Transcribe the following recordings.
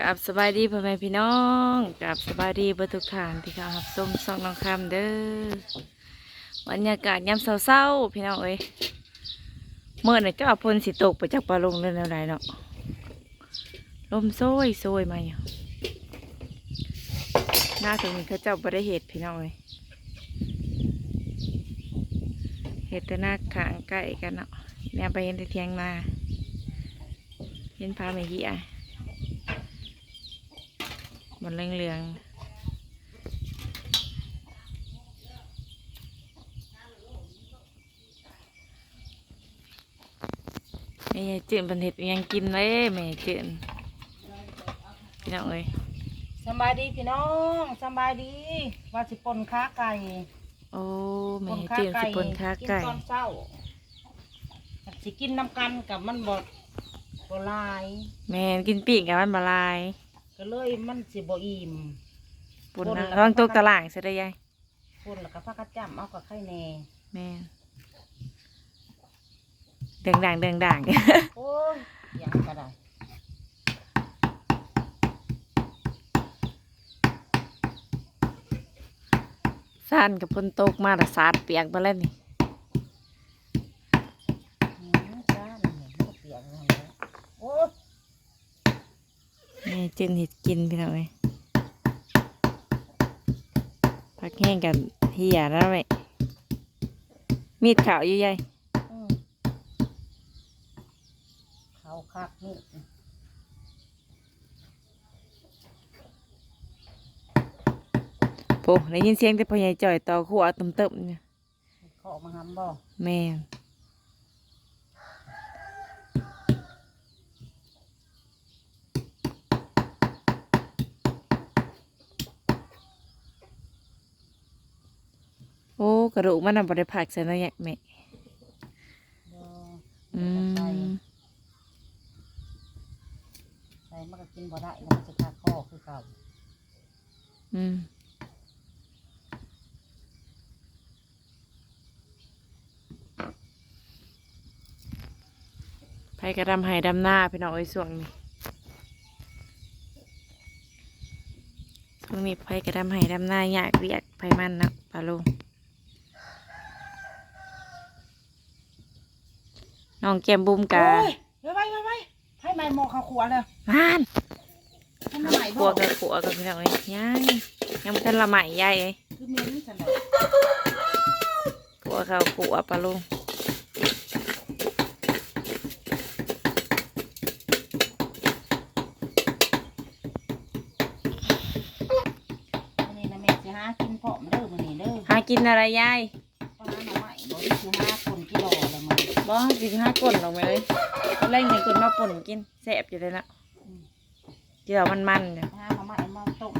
กับสบายดีพ่อแม่พี่น้องกับสบายดีเบรรทุกทานที่เขารับส้มซองน้องคำเด้อบรรยากาศยามเศร้าๆพี่น้องเอ้ยเมื่อนี่ก็เอาพลสิตกไปจากปลาลงเรื่องอะไรเนาะลมโซยโซยมาอยู่หน้าตรงนี้เขาเจ้าบริเหตุพี่น้องเอ้ยเหตุแต่หน้าขางใกล้กันเนาะเนี่ยไปเห็นแต่เทียงนาเห็นพาไม่กี่อะ มันเหลืองๆแม่ยายจืนเป็นเห็ดอิหยังกินเลยแม่ยายจืนพี่น้องเอ้ยสำบายดีพี่น้องสำบายดีว่าสิปนค้าไก่โอ้แม่ยายจืนสิปนค้าไก่นตอนเช้าอยากสิกินน้ำกันกับมันบดบลาย แม่กินปีกกับมันบลาย ก็เลยมันสิบอิ่ม ปุ่นปุ่นนะแล้วระวังตกตะล่างเสียได้ยายคนแล้วก็พักกระจ้ำเอากับไข่แหน่แม่เดิงด่างเดิงด่าง โอ้ยยังก็ได้ซ่านกับพนตกมาแต่สาดเปียกมาแล้วนี่ หืมจ้าเนี่ยมันก็เปียกแล้วนะโอ้ย แม่ จืนเห็ดกินพี่น้องเอ้ยพักแห้งกันเหี่ยแล้วแม่มีดขาวอยู่ยายอืมเขาคักนี่โอ้ได้ยินเสียงแต่พ่อใหญ่จ่อยต่อขัวตึมเติมเนี่ยเขาออกมาหำบ่แม่ โอ้กระดูกมันน่ะบ่ได้ผักใส่เนาะแยะแม่บ่อืมใส่มันก็กินบ่ได้แล้วมันจะคาคอคือเก่าอืมไผกระดำไห้ดำหน้าพี่น้องไอ้ยส่วงนี้ช่วงนี้ไผกระดำไห้ดำหน้ายากเรียกไผมันนะปลาลุง น้องแก้มบุ้มกาโอ้ยไว้ไว้ไว้ไว้ให้ไม้หมอเขาขวเลยบ้านให้มันไหลขับ่วกับขัวกับพี่น้องเอ้ยยังยังไม่ทันละใหม่ใหญ่เอ้ยคือเหม้นจังเลยขัวเขาขัวปลาลุงมื้อนี้นะแม่สิหากินพร้อมเด้อมื้อนี้เด้อหากินอะไรยาย ปลาหน่อไม้บ่ได้สิหาคนกิโลละมื้อ บ่สิห้าก้นลงไปเลยตอนแรกเห็นคนมาป่นกินแซ่บอยู่เลยนะเจียวมันมันๆเนี่ยหาหน่อไม้มาต้ม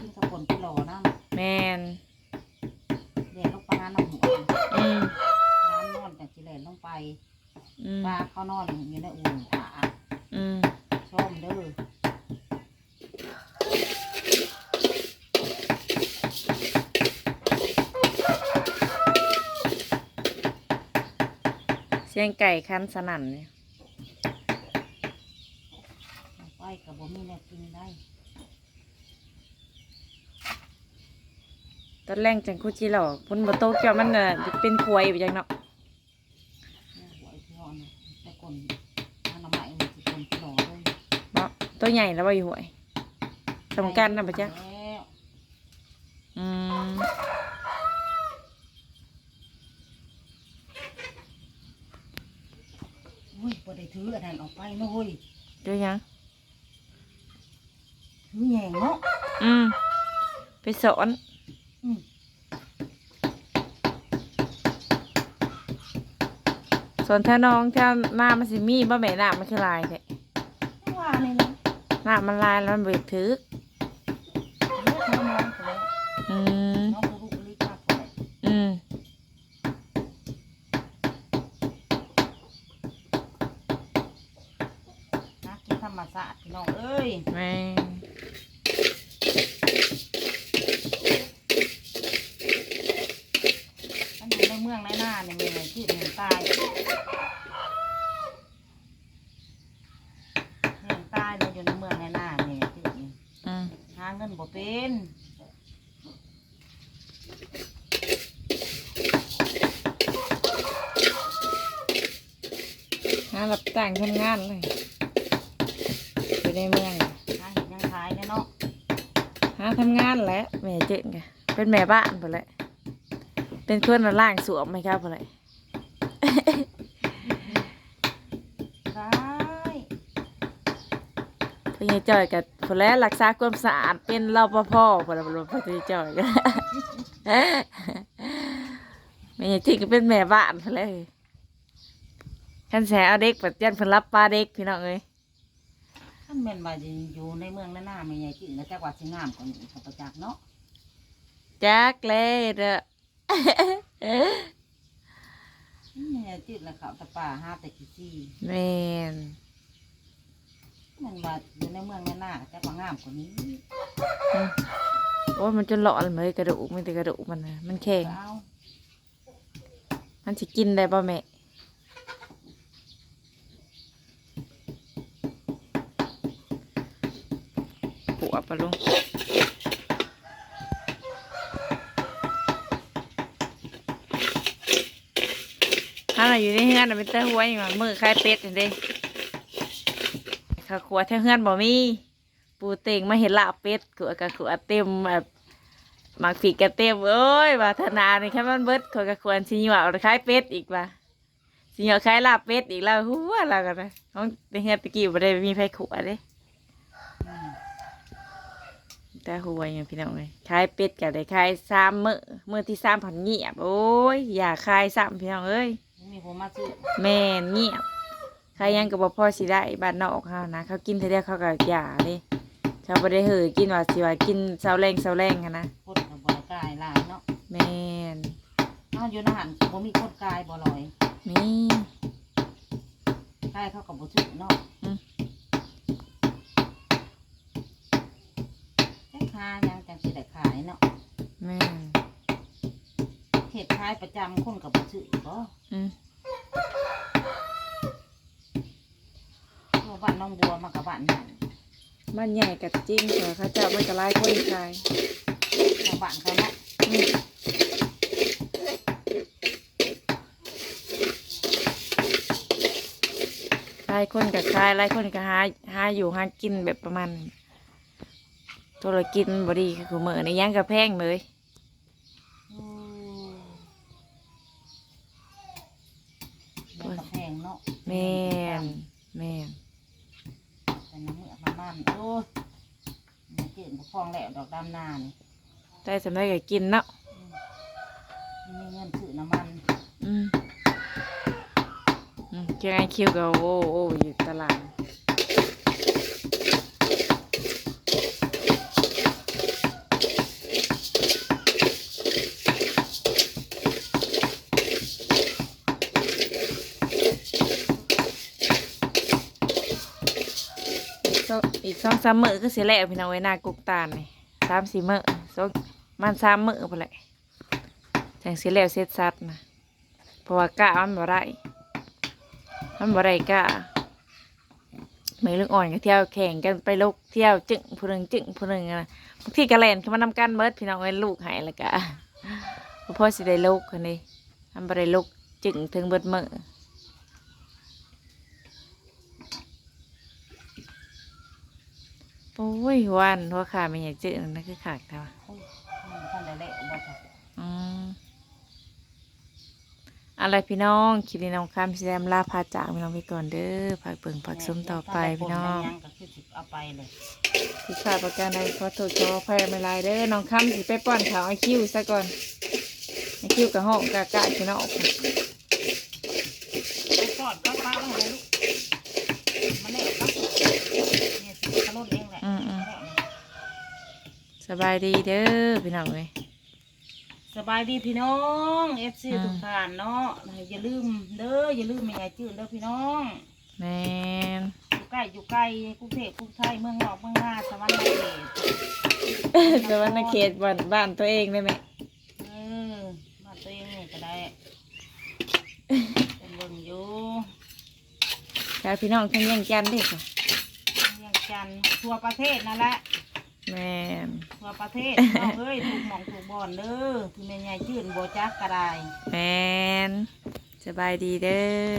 กินกับคนกิโลนำแมนเด็ดลงปลาน้ำหัวอืมน้ำนอนจังสิแล่นลงไปอืมปลาเขานอนอยู่ในอู่ผาอืมชมเด้อ งไก่คันสนั่นเนี่ยเอาไปกับบ่มีแนวกินได้ตอนแรกจังคุจิหลอกพุ่นบโตกเจ้ามันน่ะเป็นควยไปจังเนาะเนี่ยหัวไอ้ที่อ่อนน่ะแต่คนหาหน่อไม้มันสิคนกิโลเลยเนาะตัวใหญ่แล้วว่าอยู่ห่วยสำคัญนะปะจ๊ะแล้ว อืม อุ้ย บ่ได้ถืออันนั้นออกไปเนาะเฮ้ยเดี๋ยวยังถือแยงเนาะอืมไปสอนอืมสอนถ้าน้องถ้าหน้ามันสิมีบ่แม่หน้ามันคือลายแท้ว่านี่นะหน้ามันลายแล้วมันเบิดถือ เลือดน้องๆไปแล้วอืม น้องก็ลูกลิกมากกว่า อืม นะกินธรรมชาติพี่น้องเอ้ยแม่มันอยู่ในเมืองในหน้าเนี่ยมีอะไรที่หนึ่งตายหนึ่งตายเราอยู่ในเมืองในหน้าเนี่ยที่นี่หาเงินบ่เป็นหารับจ้างทำงานเลย อยู่ในเมืองหาเห็ดยังขายเนี่ยเนาะหาทำงานแหล้วแม่เจ๊งไงเป็นแม่บ้านไปแหละเป็นคนละล่างสวมไหมครับไปเลยได้พญาจอยกับพอแล้วรักษาความสะอาดเป็นรปภพอแล้วพอพญาจอยกันแม่จริงก็เป็นแม่บ้านไปเลยขันแสเอาเด็กปัดยันเพิ่นรับปลาเด็กพี่น้องเอ้ย ท่านแม่นว่าจะอยู่ในเมืองนั่นน่ะไม่ใหญ่จริงแล้วจักว่าสิงามกว่านี้ข้าพเจ้าเนาะจักเลยเด้อไม่ใหญ่จริงแล้วเขาแต่ป่าหาแต่ขี้ซี่แม่นแมันว่าอยู่ในเมืองนั่นน่ะจักว่างามกว่านี้โอ้ยมันจนหลอนเลยกระดูกมันแต่กระดูกมันนะมันแข็งเอามันสิกินได้ป่ะแม่ ปวดปะลุงถ้าเรอยู่ในเฮือนน่ะเป็นเต้าหัวมันมือคล้ายเป็ดเห็นเด้ข้าวขวดแท่าเฮือนบ่มีปูเต็งมาเห็นลาเป็ดขวดกับขวดเต็มแบบหมักฝีกระเต็มเอ้ยวาธนานี่แค่มันเบิดขวดกับขวดสิหยวเอาคล้ายเป็ดอีกว่ะสิหยวคล้ายลาเป็ดอีกแล้วหัวเรากันนะห้องในเฮือนตะกี้บ่ได้มีไฟขวดเด้อืม แต่หัวอย่างพี่น้องเลยคล้ายเป็ดกับได้คล้ายสามมือมือที่สามผันเงียบโอ้ยอย่าคล้ายสามพี่น้องเอ้ยมีผมมาซื้อแม่นเงียบใครยังกับบ่พ่อสิได้บ้านนอกเขานะเขากินเท่าเดียวเขาก็หย่าเลยเขาบ่ได้เหือกินว่าสิว่ากินเสาแรงเสาแรงหั้นนะคนกับบริกายหลายเนาะแม่นเอาอยู่ในหันบ่มีคนกายบ่ลอยนี่กายเขากับบ่ซื้อเนาะ อืม แค่ค้ายังจังสิได้ขายเนาะแม่นเขตขายประจำคนกับบ่ซื้อบ่อืมเพราะบ้านน้องบัวมากับบ้านนั่นบ้านใหญ่กับจริงแต่เขาเจ้ามันก็หลายคนขายชาวบ้านเขาเนาะอืมหลายคนกับขายหลายคนก็หาหาอยู่หากินแบบประมาณนี้ตั วเรากินบดีคือมือในย่างกระแพงเลยอืมเลี้ยงกระแพงเนาะแม่นแม่นแต่น้ำเมือกมันมันโอ้ยมันเกินกับคลองแล้วดอกดำนานี่ได้สำได้ก็กินเนาะมีเงินซื้อน้ำมันอืมอืมเจ้าไอคิวก็โอ้โอ้อยู่ตลาด องอีกสองสามมื้อก็เสียแล้วพี่น้องไว้หน้ากุกตาลนี่สามสี่มื้อสองมันสามมื้อพอแหละจังเสียแล้วเสร็จสัดนะเพราะว่ากะมันบ่ได้มันบ่ได้กะไม่เรื่องอ่อนก็เที่ยวแข่งกันไปลกเที่ยวจึงผู้หนึ่งจึงผู้หนึ่งนะบางทีกระแลนขึ้นมานำกันเบิดพี่น้องเอ้ลูกหายแล้วกะพ่อสิได้ลูกคนนี้ทำบ่ได้ลกจึงถึงเบิดมื้อ โอ้ยวันหัวขาไม่อยากเจอนั่นคือขากเท่าโอ้ยมันท่านได้แล้วบ่จ้ะอืมอะไรพี่น้องคลิปนี้น้องคำสีแดมลาพาจากพี่น้องไปก่อนเด้อฝากเบิ่งฝากชมต่อไปพี่น้องถ้าได้ผลยังก็คือสิเอาไปเลยที่ขาดประการใดขอโทษขออภัยไม่ลายเด้อน้องคำสิไปป้อนข่าวไอคิวซะก่อนไอคิวกับห้องกะกะพี่น้อง ไปกอดก็ป้าแล้วเลยลูกมาเล่นปั๊บเนี่ยสิกระโดดเองแหละ อืมอืม สบายดีเด้อพี่น้องเอ้ยสบายดีพี่น้องเอฟซีอืมทุกท่านเนาะอย่าลืมเด้ออย่าลืมแม่ยายจืดเด้อพี่น้องแม่นอยู่ใกล้อยู่ไกลกรุงเทพกรุงไทยเมืองนอกเมืองนาสวรรค์นาเขตแต่ว่าในเขตบ้านบ้านตัวเองได้ไหมเออมาตัวเองนี่ก็ได้เป็นเบิ่งอยู่แต่พี่น้องทั้งยังจันทร์เด้อค่ะเวียงจันทน์ทั่วประเทศนั่นแหละ แม่นทั่วประเทศพี่น้องเอ้ยถูกหมองถูกบอนเด้อที่แม่ใหญ่ชื่นบ่จักกระไดแม่นสบายดีเด้อ